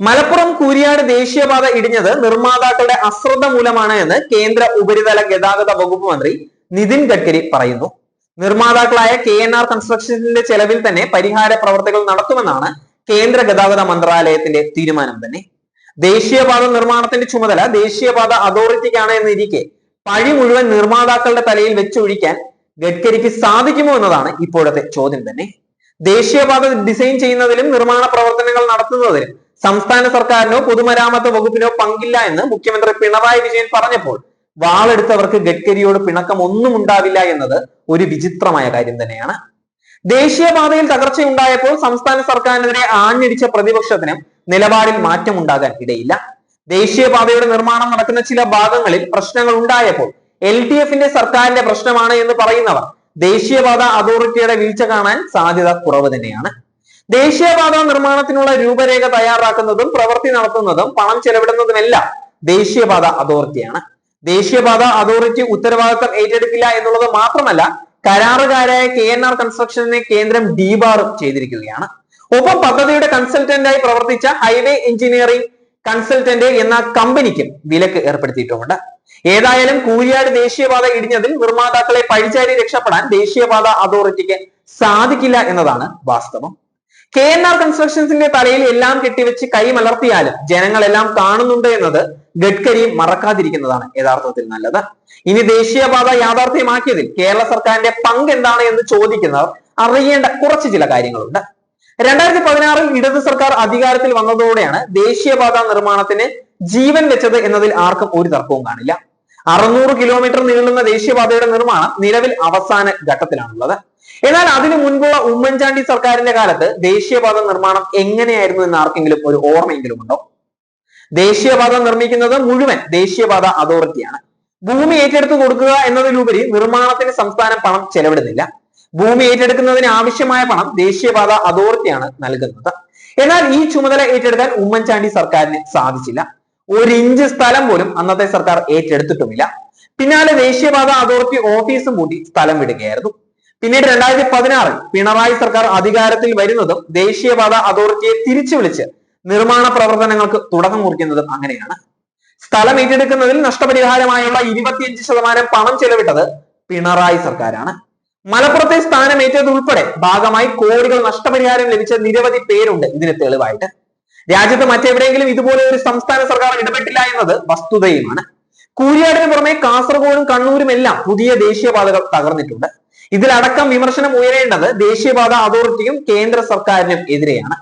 മലപ്പുറം കൂരിയാട് ദേശീയപാത ഇടിഞ്ഞത് നിർമ്മാതാക്കളുടെ അശ്രദ്ധ മൂലമാണ് എന്ന് കേന്ദ്ര ഉപരിതല ഗതാഗത വകുപ്പ് മന്ത്രി നിതിൻ ഗഡ്കരി പറയുന്നു. നിർമ്മാതാക്കളായ കെ എൻ ആർ കൺസ്ട്രക്ഷൻസിന്റെ ചെലവിൽ തന്നെ പരിഹാര പ്രവർത്തികൾ നടത്തുമെന്നാണ് കേന്ദ്ര ഗതാഗത മന്ത്രാലയത്തിന്റെ തീരുമാനം തന്നെ. ദേശീയപാത നിർമ്മാണത്തിന്റെ ചുമതല ദേശീയപാത അതോറിറ്റിക്കാണ് എന്നിരിക്കെ പഴി മുഴുവൻ നിർമ്മാതാക്കളുടെ തലയിൽ വെച്ചൊഴിക്കാൻ ഗഡ്കരിക്ക് സാധിക്കുമോ എന്നതാണ് ഇപ്പോഴത്തെ ചോദ്യം തന്നെ. ദേശീയപാത ഡിസൈൻ ചെയ്യുന്നതിലും നിർമ്മാണ പ്രവർത്തനങ്ങൾ നടത്തുന്നതിലും സംസ്ഥാന സർക്കാരിനോ പൊതുമരാമത്ത് വകുപ്പിനോ പങ്കില്ല എന്ന് മുഖ്യമന്ത്രി പിണറായി വിജയൻ പറഞ്ഞപ്പോൾ വാളെടുത്തവർക്ക് ഗഡ്കരിയോട് പിണക്കം ഒന്നും ഉണ്ടാവില്ല എന്നത് ഒരു വിചിത്രമായ കാര്യം തന്നെയാണ്. ദേശീയപാതയിൽ തകർച്ചയുണ്ടായപ്പോൾ സംസ്ഥാന സർക്കാരിനെതിരെ ആഞ്ഞടിച്ച പ്രതിപക്ഷത്തിനും നിലപാടിൽ മാറ്റമുണ്ടാകാൻ ഇടയില്ല. ദേശീയപാതയുടെ നിർമ്മാണം നടക്കുന്ന ചില ഭാഗങ്ങളിൽ പ്രശ്നങ്ങൾ ഉണ്ടായപ്പോൾ എൽ ഡി എഫിന്റെ സർക്കാരിന്റെ പ്രശ്നമാണ് എന്ന് പറയുന്നവർ ദേശീയപാത അതോറിറ്റിയുടെ വീഴ്ച കാണാൻ സാധ്യത കുറവ് തന്നെയാണ്. ദേശീയപാത നിർമ്മാണത്തിനുള്ള രൂപരേഖ തയ്യാറാക്കുന്നതും പ്രവൃത്തി നടത്തുന്നതും പണം ചെലവിടുന്നതുമെല്ലാം ദേശീയപാത അതോറിറ്റിയാണ്. ദേശീയപാത അതോറിറ്റി ഉത്തരവാദിത്തം ഏറ്റെടുക്കില്ല എന്നുള്ളത് മാത്രമല്ല കരാറുകാരായ കെ എൻ ആർ കൺസ്ട്രക്ഷനെ കേന്ദ്രം ഡീബാറും ചെയ്തിരിക്കുകയാണ്. ഒപ്പം പദ്ധതിയുടെ കൺസൾട്ടന്റായി പ്രവർത്തിച്ച ഹൈവേ എഞ്ചിനീയറിംഗ് കൺസൾട്ടന്റ് എന്ന കമ്പനിക്കും വിലക്ക് ഏർപ്പെടുത്തിയിട്ടുമുണ്ട്. ഏതായാലും കൂരിയാട് ദേശീയപാത ഇടിഞ്ഞതിൽ നിർമ്മാതാക്കളെ പഴിചാരി രക്ഷപ്പെടാൻ ദേശീയപാത അതോറിറ്റിക്ക് സാധിക്കില്ല എന്നതാണ് വാസ്തവം. കെ എൻ ആർ കൺസ്ട്രക്ഷൻസിന്റെ തലയിൽ എല്ലാം കെട്ടിവെച്ച് കൈമലർത്തിയാലും ജനങ്ങളെല്ലാം കാണുന്നുണ്ട് എന്നത് ഗഡ്കരി മറക്കാതിരിക്കുന്നതാണ് യഥാർത്ഥത്തിൽ നല്ലത്. ഇനി ദേശീയപാത യാഥാർത്ഥ്യമാക്കിയതിൽ കേരള സർക്കാരിന്റെ പങ്ക് എന്താണ് എന്ന് ചോദിക്കുന്നവർ അറിയേണ്ട കുറച്ച് ചില കാര്യങ്ങളുണ്ട്. രണ്ടായിരത്തി പതിനാറിൽ ഇടത് സർക്കാർ അധികാരത്തിൽ വന്നതോടെയാണ് ദേശീയപാത നിർമ്മാണത്തിന് ജീവൻ വെച്ചത് എന്നതിൽ ആർക്കും ഒരു തർക്കവും കാണില്ല. അറുന്നൂറ് കിലോമീറ്റർ നീളുന്ന ദേശീയപാതയുടെ നിർമ്മാണം നിലവിൽ അവസാന ഘട്ടത്തിലാണുള്ളത്. എന്നാൽ അതിനു മുൻപുള്ള ഉമ്മൻചാണ്ടി സർക്കാരിന്റെ കാലത്ത് ദേശീയപാത നിർമ്മാണം എങ്ങനെയായിരുന്നു എന്ന് ആർക്കെങ്കിലും ഒരു ഓർമ്മയെങ്കിലും ഉണ്ടോ? ദേശീയപാത നിർമ്മിക്കുന്നത് മുഴുവൻ ദേശീയപാത അതോറിറ്റിയാണ് ഭൂമി ഏറ്റെടുത്ത് കൊടുക്കുക എന്നതിലുപരി നിർമ്മാണത്തിന് സംസ്ഥാനം പണം ചെലവിടുന്നില്ല. ഭൂമി ഏറ്റെടുക്കുന്നതിന് ആവശ്യമായ പണം ദേശീയപാത അതോറിറ്റിയാണ് നൽകുന്നത്. എന്നാൽ ഈ ചുമതല ഏറ്റെടുക്കാൻ ഉമ്മൻചാണ്ടി സർക്കാരിന് സാധിച്ചില്ല. ഒരു ഇഞ്ച് സ്ഥലം പോലും അന്നത്തെ സർക്കാർ ഏറ്റെടുത്തിട്ടുമില്ല. പിന്നാലെ ദേശീയപാത അതോറിറ്റി ഓഫീസും കൂടി സ്ഥലം വിടുകയായിരുന്നു. പിന്നീട് രണ്ടായിരത്തി പതിനാറിൽ പിണറായി സർക്കാർ അധികാരത്തിൽ വരുന്നതും ദേശീയപാത അതോറിറ്റിയെ തിരിച്ചു വിളിച്ച് നിർമ്മാണ പ്രവർത്തനങ്ങൾക്ക് തുടക്കം കുറിക്കുന്നതും അങ്ങനെയാണ്. സ്ഥലം ഏറ്റെടുക്കുന്നതിൽ നഷ്ടപരിഹാരമായുള്ള ഇരുപത്തിയഞ്ച് ശതമാനം പണം ചെലവിട്ടത് പിണറായി സർക്കാരാണ്. മലപ്പുറത്തെ സ്ഥാനം ഏറ്റതുൾപ്പെടെ ഭാഗമായി കോടികൾ നഷ്ടപരിഹാരം ലഭിച്ച നിരവധി പേരുണ്ട് ഇതിന് തെളിവായിട്ട്. രാജ്യത്ത് മറ്റെവിടെയെങ്കിലും ഇതുപോലെ ഒരു സംസ്ഥാന സർക്കാർ ഇടപെട്ടില്ല എന്നത് വസ്തുതയുമാണ്. കൂരിയാടിന് പുറമെ കാസർഗോഡും കണ്ണൂരും എല്ലാം പുതിയ ദേശീയപാതകൾ തകർന്നിട്ടുണ്ട്. ഇതിലടക്കം വിമർശനം ഉയരേണ്ടത് ദേശീയപാത അതോറിറ്റിയും കേന്ദ്ര സർക്കാരിനും എതിരെയാണ്.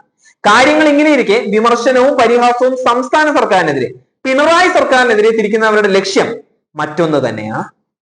കാര്യങ്ങൾ ഇങ്ങനെയിരിക്കെ വിമർശനവും പരിഹാസവും സംസ്ഥാന സർക്കാരിനെതിരെ പിണറായി സർക്കാരിനെതിരെ തിരിക്കുന്നവരുടെ ലക്ഷ്യം മറ്റൊന്ന് തന്നെയാണ്.